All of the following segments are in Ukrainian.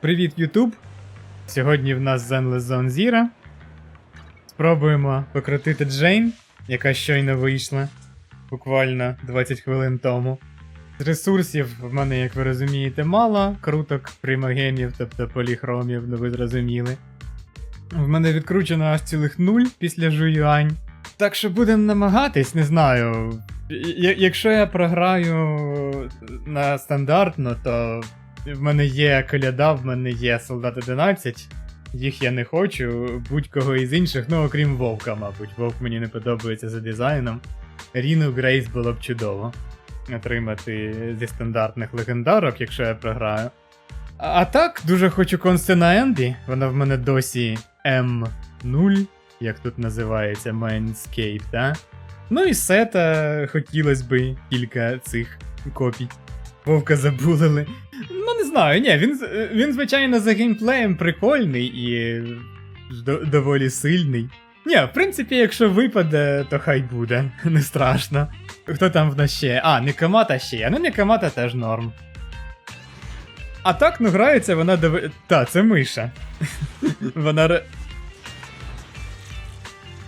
Привіт, Ютуб! Сьогодні в нас Zenless Zone Zero. Спробуємо покрутити Джейн, яка щойно вийшла буквально 20 хвилин тому. Ресурсів в мене, як ви розумієте, мало. Круток, примагемів, тобто поліхромів, ну ви зрозуміли. В мене відкручено аж цілих нуль після жуюань. Так що будемо намагатись, не знаю. Якщо я програю на стандартно, то в мене є коляда, в мене є солдат 11. Їх я не хочу, будь-кого із інших, ну окрім Вовка, мабуть. Вовк мені не подобається за дизайном. Ріну Грейс було б чудово отримати зі стандартних легендарок, якщо я програю. А, а так, дуже хочу Констена Енді. Вона в мене досі М0, як тут називається, Mainscape, та? Ну і сета хотілося би кілька цих копій. Вовка забулили. Знаю, ні, він, він звичайно, за геймплеєм прикольний і доволі сильний. Ні, в принципі, якщо випаде, то хай буде, не страшно. Хто там в нас ще? А, Некамата ще. Ну, Некамата теж норм. А так, ну грається вона дов... Та, це миша. вона. ре-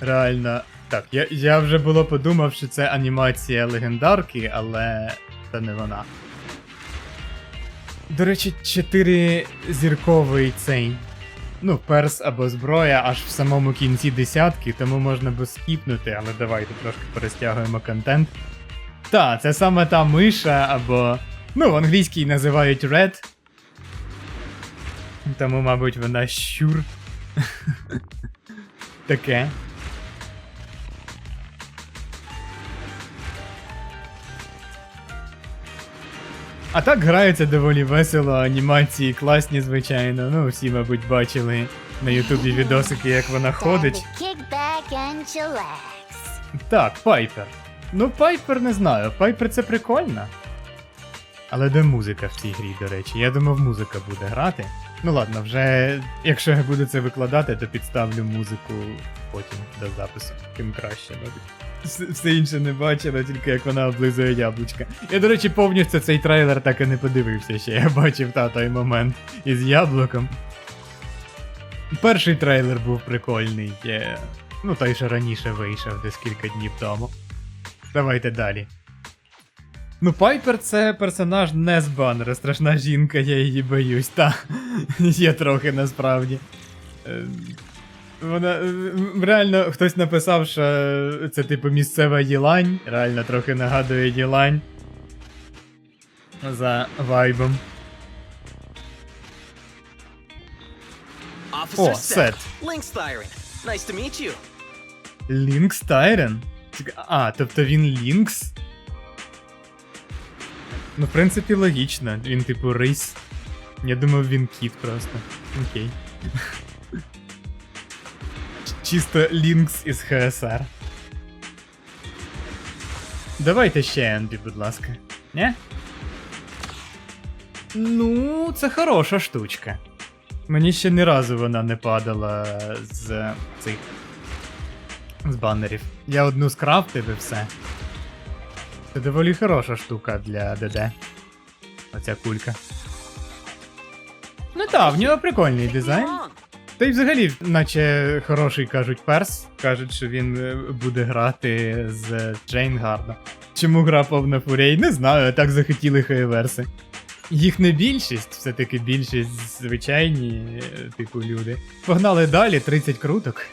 Реально. Так, я, я вже було подумав, що це анімація легендарки, але це не вона. До речі, 4 зірковий цей. Ну, перс або зброя аж в самому кінці десятки, тому можна би скіпнути, але давайте трошки перестягуємо контент. Та, це саме та миша, або. Ну, в англійській називають Red. Тому, мабуть, вона щур. Таке. А так грається доволі весело, анімації класні, звичайно. Ну, всі, мабуть, бачили на Ютубі відосики, як вона ходить. Так, Пайпер. Ну, Пайпер не знаю. Пайпер це прикольно. Але де музика в цій грі, до речі? Я думав, музика буде грати. Ну ладно, вже якщо я буду це викладати, то підставлю музику потім до запису. Тим краще, мабуть. Все, інше не бачила, тільки як вона облизує яблучка. Я, до речі, повністю цей трейлер так і не подивився ще. Я бачив та той момент із яблуком. Перший трейлер був прикольний. Є... Ну, той, що раніше вийшов, десь кілька днів тому. Давайте далі. Ну, Пайпер це персонаж не з банера, страшна жінка, я її боюсь, та. Є трохи насправді. Е, Вона. е, Реально, хтось написав, що це типу місцева Єлань. Реально трохи нагадує Єлань. За вайбом. О, Сет. Nice to meet you. Лінкс Тайрен? А, тобто він Лінкс? Ну, в принципі, логічно. Він типу рись. Я думав, він кіт просто. Окей. Чисто Лінкс із ХСР. Давайте ще Енді, будь ласка. Не? Ну, це хороша штучка. Мені ще ні разу вона не падала з цих з банерів. Я одну скрафтив і все. Це доволі хороша штука для ДД. Оця кулька. Так, в нього прикольний дизайн. Та й взагалі, наче хороший кажуть перс. Кажуть, що він е, буде грати з Джейн гарно. Чому гра повна фурей? Не знаю, так захотіли хейверси. Їх не більшість, все-таки більшість звичайні, е, типу, люди. Погнали далі, 30 круток.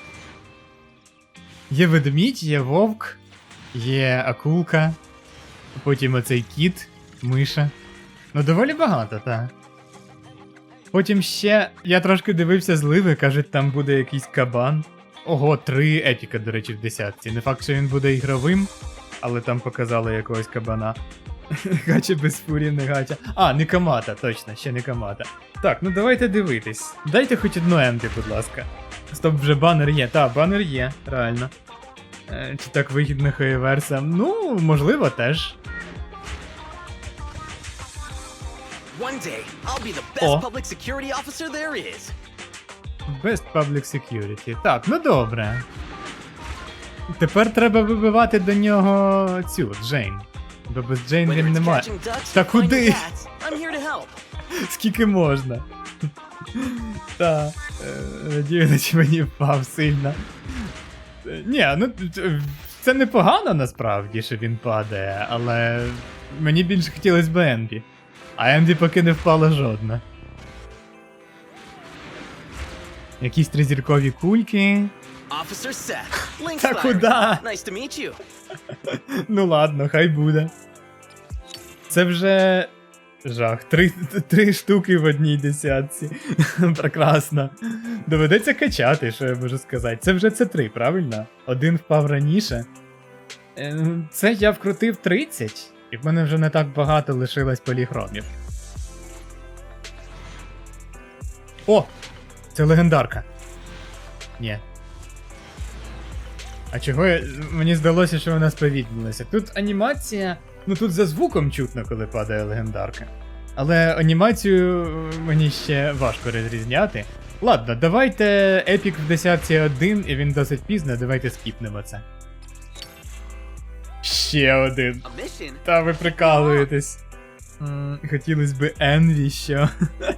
Є ведмідь, є вовк, є акулка, потім оцей кіт, миша. Ну, доволі багато, так. Потім ще я трошки дивився зливи, кажуть, там буде якийсь кабан. Ого, три епіка, до речі, в десятці. Не факт, що він буде ігровим, але там показали якогось кабана. Гача без фурі, не гача. А, не камата, точно, ще не камата. Так, ну давайте дивитись. Дайте хоч одну емпі, будь ласка. Стоп, вже банер є. Та, банер є, реально. Е, Чи так вигідно хейверсам? Ну, можливо, теж. One day, I'll be the best Oh. public security officer there is. Best Public Security. Так, ну добре. Тепер треба вибивати до нього цю Джейн. Бо без Джейн Whether він it's не має. catching ducks Та or finding куди? cats, I'm here to help. Скільки можна? Та, е, мені впав сильно. Е, Ні, ну т- це непогано насправді, що він падає, але мені більше хотілося б Енві. А Енві поки не впала жодна. Якісь тризіркові кульки. Officer Seth. Link Та куда? Nice to meet you. Ну ладно, хай буде. Це вже жах. Три, три штуки в одній десятці. Прекрасно. Доведеться качати, що я можу сказати. Це вже це три, правильно? Один впав раніше. Е, Це я вкрутив 30, і в мене вже не так багато лишилось поліхромів. О! Це легендарка. Ні. А чого я... мені здалося, що вона сповільнилася. Тут анімація. Ну тут за звуком чутно, коли падає легендарка. Але анімацію е, мені ще важко розрізняти. Ладно, давайте епік в десятці один, і він досить пізно, давайте скіпнемо це. Ще один. Та ви прикалуєтесь. Хотілося б Енві, що.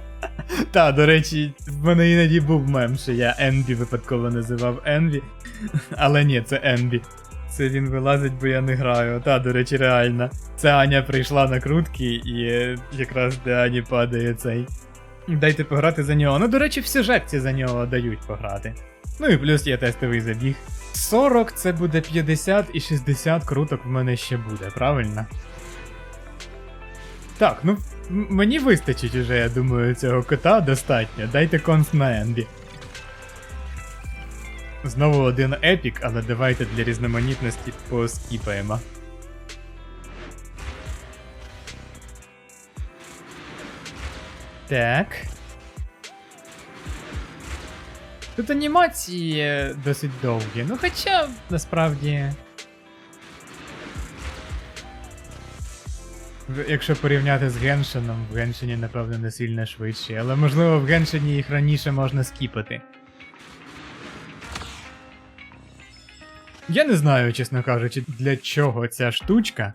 Та, до речі, в мене іноді був мем, що я Енві випадково називав Енві. Але ні, це Енві. Це він вилазить, бо я не граю. Та, до речі, реально. Це Аня прийшла на крутки, і якраз де Ані падає цей. Дайте пограти за нього. Ну, до речі, в сюжетці за нього дають пограти. Ну і плюс є тестовий забіг. 40 це буде 50 і 60 круток в мене ще буде, правильно? Так, ну мені вистачить уже, я думаю, цього кота достатньо. Дайте конс на Енді. Знову один епік, але давайте для різноманітності поскіпаємо. Так. Тут анімації досить довгі, ну хоча насправді. Якщо порівняти з Геншином, в Геншині, напевно, не сильно швидші, але можливо в Геншині їх раніше можна скіпати. Я не знаю, чесно кажучи, для чого ця штучка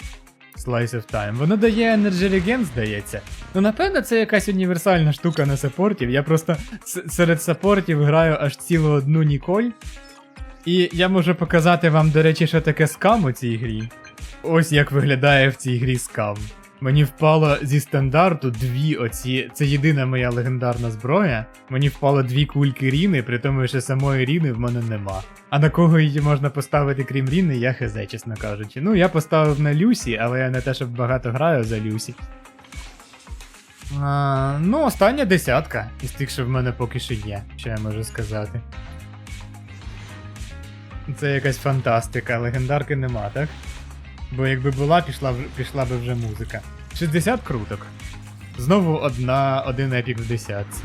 Slice of Time. Воно дає Energy Regen, здається. Ну, напевно, це якась універсальна штука на саппортів. Я просто серед саппортів граю аж цілу одну Ніколь. І я можу показати вам, до речі, що таке скам у цій грі. Ось як виглядає в цій грі скам. Мені впало зі стандарту дві оці. Це єдина моя легендарна зброя. Мені впало дві кульки Ріни, при тому, що самої Ріни в мене нема. А на кого її можна поставити, крім Ріни, я хз, чесно кажучи. Ну, я поставив на Люсі, але я не те, щоб багато граю за Люсі. А, ну, остання десятка із тих, що в мене поки що є, що я можу сказати. Це якась фантастика, легендарки нема, так? Бо якби була, пішла, пішла би вже музика. 60 круток. Знову одна, один епік в десятці.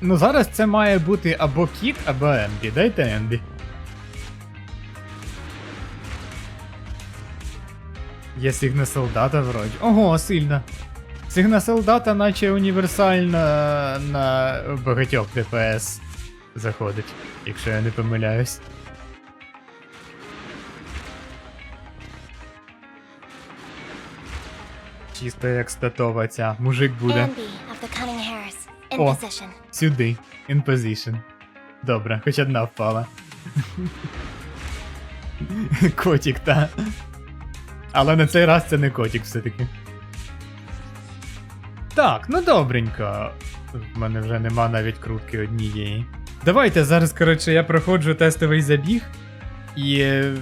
Ну зараз це має бути або Кіт, або Ембі. Дайте Ембі. Є сигна солдата вроді. Ого, сильно. Сигна солдата, наче універсальна на багатьох ДПС заходить, якщо я не помиляюсь. Чисто як статова ця. Мужик буде. О. Сюди. In position. Добре, хоч одна впала. Котік, та. Але на цей раз це не котік все-таки. Так, ну добренько. В мене вже нема навіть крутки однієї. Давайте зараз, коротше, я проходжу тестовий забіг, і е,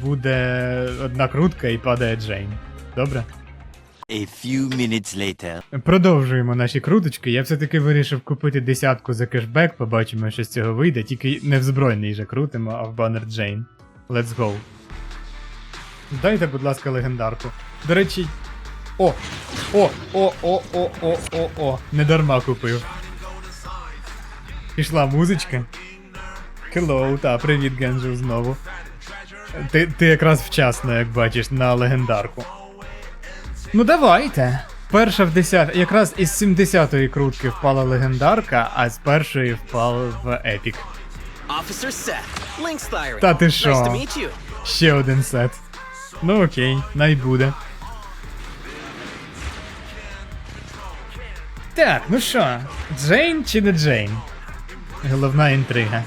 буде одна крутка і падає Джейн. Добре? A few minutes later. Продовжуємо наші круточки. Я все-таки вирішив купити десятку за кешбек, побачимо, що з цього вийде, тільки не в збройний же крутимо, а в банер Джейн. Let's go. Дайте, будь ласка, легендарку. До речі. О! О! О, о, о, о, о, о! Не купив. Пішла музичка. Hello, та, привіт, Генджу, знову. Ти, ти якраз вчасно, як бачиш, на легендарку. Ну давайте. Перша в 10. Якраз із 70-ї крутки впала легендарка, а з першої впав в епік. Та ти що? Ще один сет. Ну окей, най буде. Так, ну що, Джейн чи не Джейн? Головна інтрига.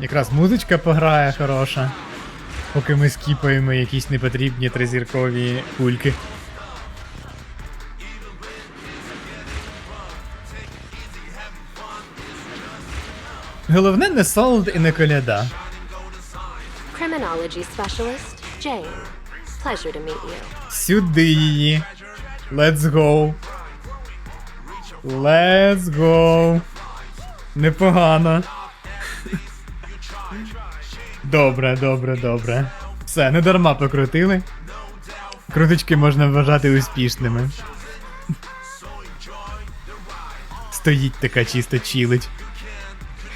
Якраз музичка пограє хороша. Поки ми скіпаємо якісь непотрібні тризіркові кульки. Головне не солод і не коляда. Criminology specialist, Jane. Pleasure to meet you. Сюди її. Let's go. Let's go. Непогано. Добре, добре, добре. Все, не дарма покрутили. Круточки можна вважати успішними. Стоїть така чисто чилить.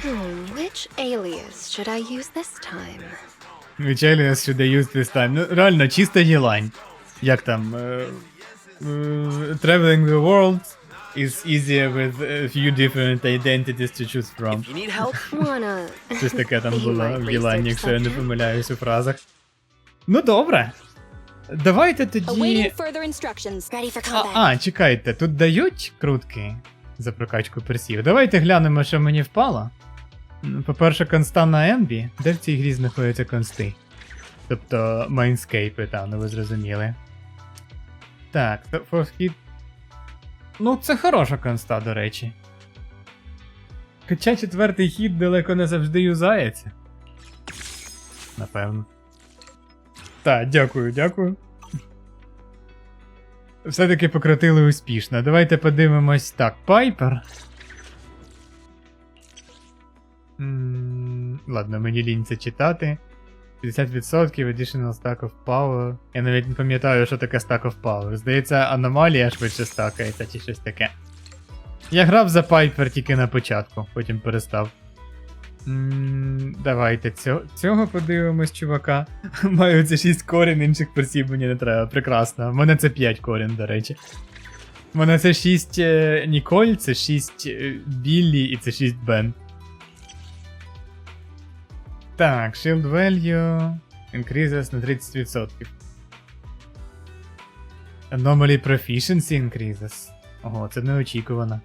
Hmm, which alias should I use this time? Use this. Ну, реально, чиста єлань. Як там? е, е, traveling the world is easier with a few different identities to choose from. If you need help, Wanna. Щось таке там було в Єлані, якщо я не помиляюсь у фразах. Ну добре. Давайте тоді. А, а, чекайте, тут дають крутки за прокачку персів. Давайте глянемо, що мені впало. По-перше, конста на Енбі. Де в цій грі знаходяться консти? Тобто майнскейпи, там, ну ви зрозуміли. Так, то for hit. Ну, це хороша конста, до речі. Хоча четвертий хід далеко не завжди юзається. Напевно. Так, дякую, дякую. Все-таки покрутили успішно. Давайте подивимось так. Пайпер. Ладно, мені лінь це читати. 50% additional stack of power. Я навіть не пам'ятаю, що таке stack of power. Здається, аномалія швидше стакається чи щось таке. Я грав за Пайпер тільки на початку, потім перестав. М, Давайте цього, цього подивимось, чувака. Маю це 6 корін, інших персів мені не треба. Прекрасно. У мене це 5 корін, до речі. У мене це 6 е, Ніколь, це 6 е, Біллі і це 6 Бен. Так, Shield Value increases на 30%. Anomaly Proficiency increases. Ого, це неочікувано.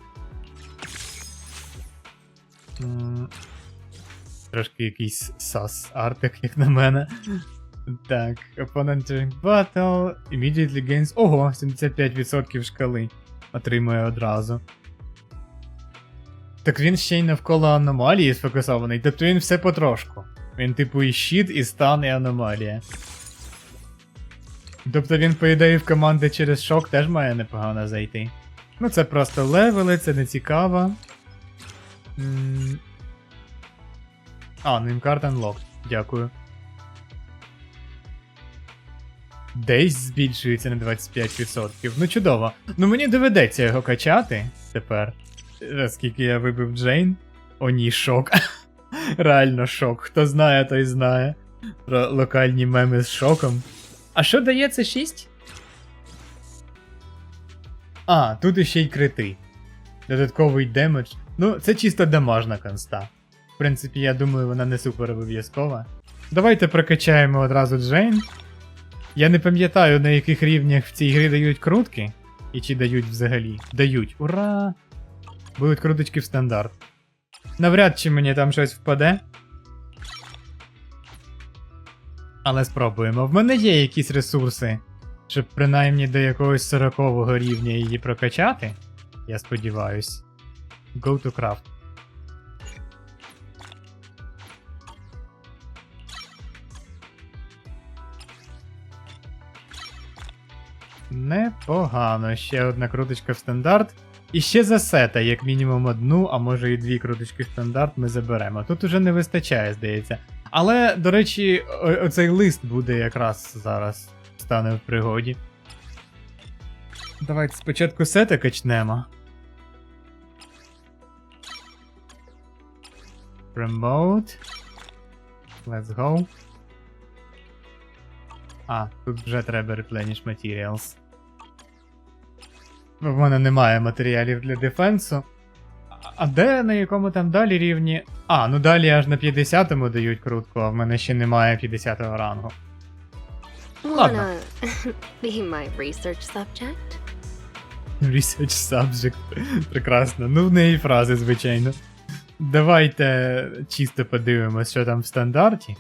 Трошки якийсь сас артик, як на мене. Так, opponent during battle immediately gains. Ого, 75% шкали отримує одразу. Так він ще й навколо аномалії сфокусований, тобто він все потрошку. Він типу і щит, і стан, і аномалія. Тобто він, по ідеї, в команди через шок теж має непогано зайти. Ну це просто левели, це не цікаво. М, А, ну карт unlocked. Дякую. Десь збільшується на 25%. Ну чудово. Ну мені доведеться його качати тепер. Оскільки я вибив Джейн. О ні, шок. Реально шок. Хто знає, той знає. Про локальні меми з шоком. А що дає це 6? А, тут іще й крити. Додатковий демедж. Ну, це чисто дамажна конста. В принципі, я думаю, вона не супер обов'язкова. Давайте прокачаємо одразу Джейн. Я не пам'ятаю, на яких рівнях в цій грі дають крутки. І чи дають взагалі. Дають. Ура! Будуть круточки в стандарт. Навряд чи мені там щось впаде. Але спробуємо. В мене є якісь ресурси, щоб принаймні до якогось 40 рівня її прокачати. Я сподіваюсь. Go to craft. Непогано. Ще одна круточка в стандарт. І ще за сета, як мінімум одну, а може і дві круточки стандарт ми заберемо. Тут уже не вистачає, здається. Але, до речі, оцей лист буде якраз зараз стане в пригоді. Давайте спочатку сета качнемо. Promote. Let's go. А, тут вже треба replenish materials. В мене немає матеріалів для дефенсу. А- де на якому там далі рівні? А, ну далі аж на 50-му дають крутку, а в мене ще немає 50-го рангу. Wanna be my research subject? Research subject. Прекрасно. Ну, в неї фрази, звичайно. Давайте чисто подивимось, що там в стандарті.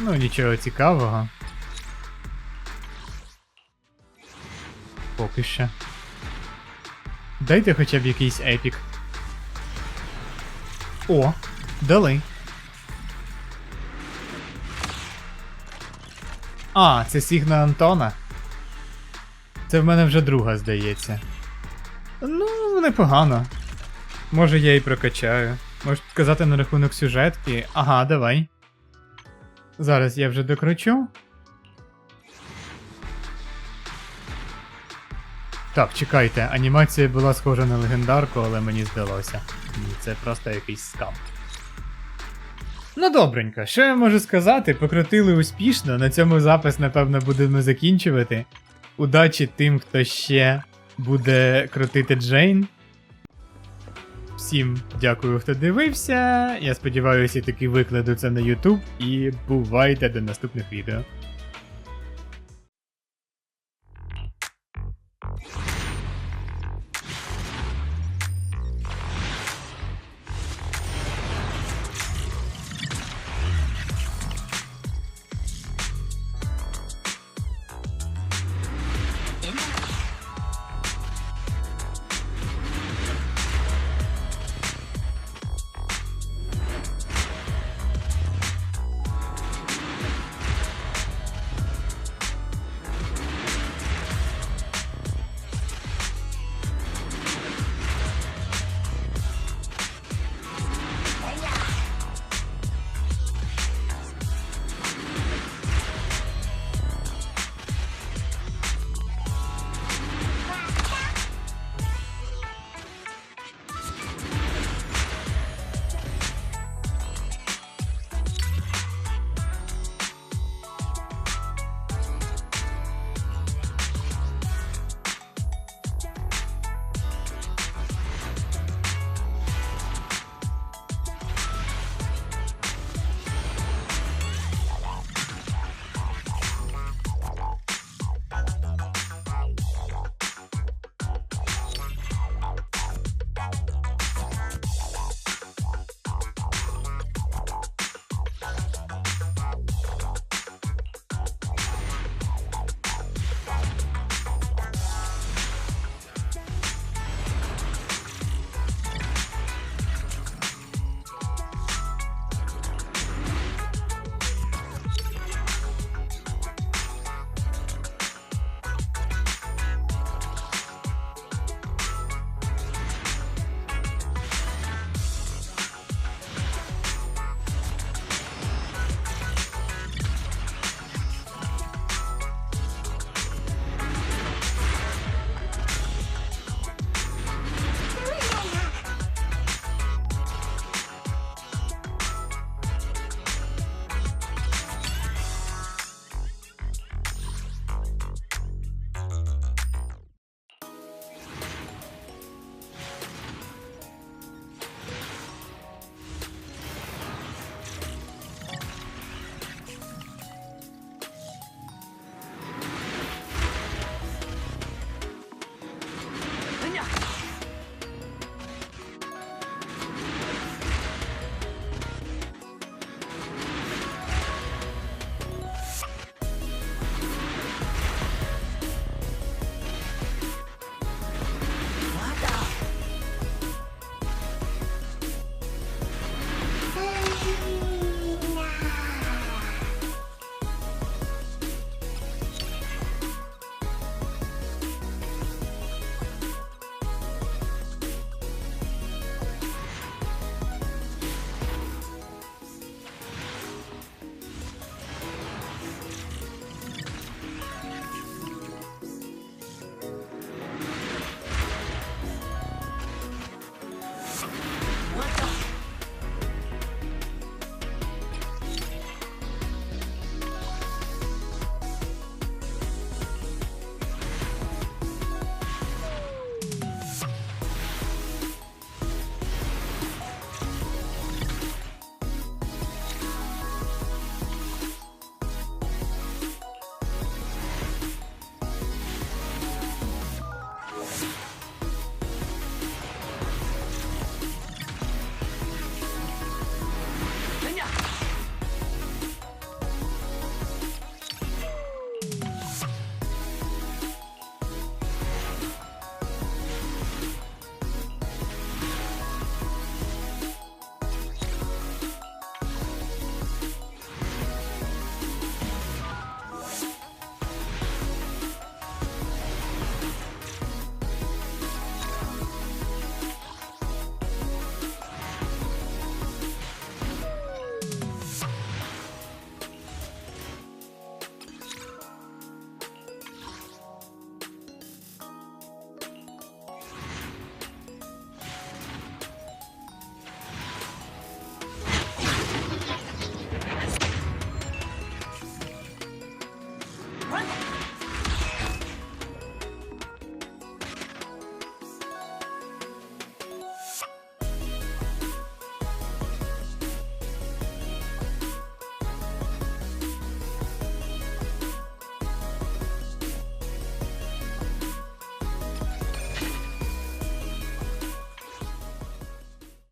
Ну, нічого цікавого. Поки що. Дайте хоча б якийсь епік. О, дали. А, це Сігна Антона. Це в мене вже друга, здається. Ну, непогано. Може я і прокачаю. Можеш сказати на рахунок сюжетки. Ага, давай. Зараз я вже докручу. Так, чекайте, анімація була схожа на легендарку, але мені здалося. Ні, це просто якийсь скам. Ну добренько, що я можу сказати? Покрутили успішно. На цьому запис, напевно, будемо закінчувати. Удачі тим, хто ще буде крутити Джейн. Всім дякую, хто дивився. Я сподіваюся, таки викладу це на YouTube і бувайте до наступних відео.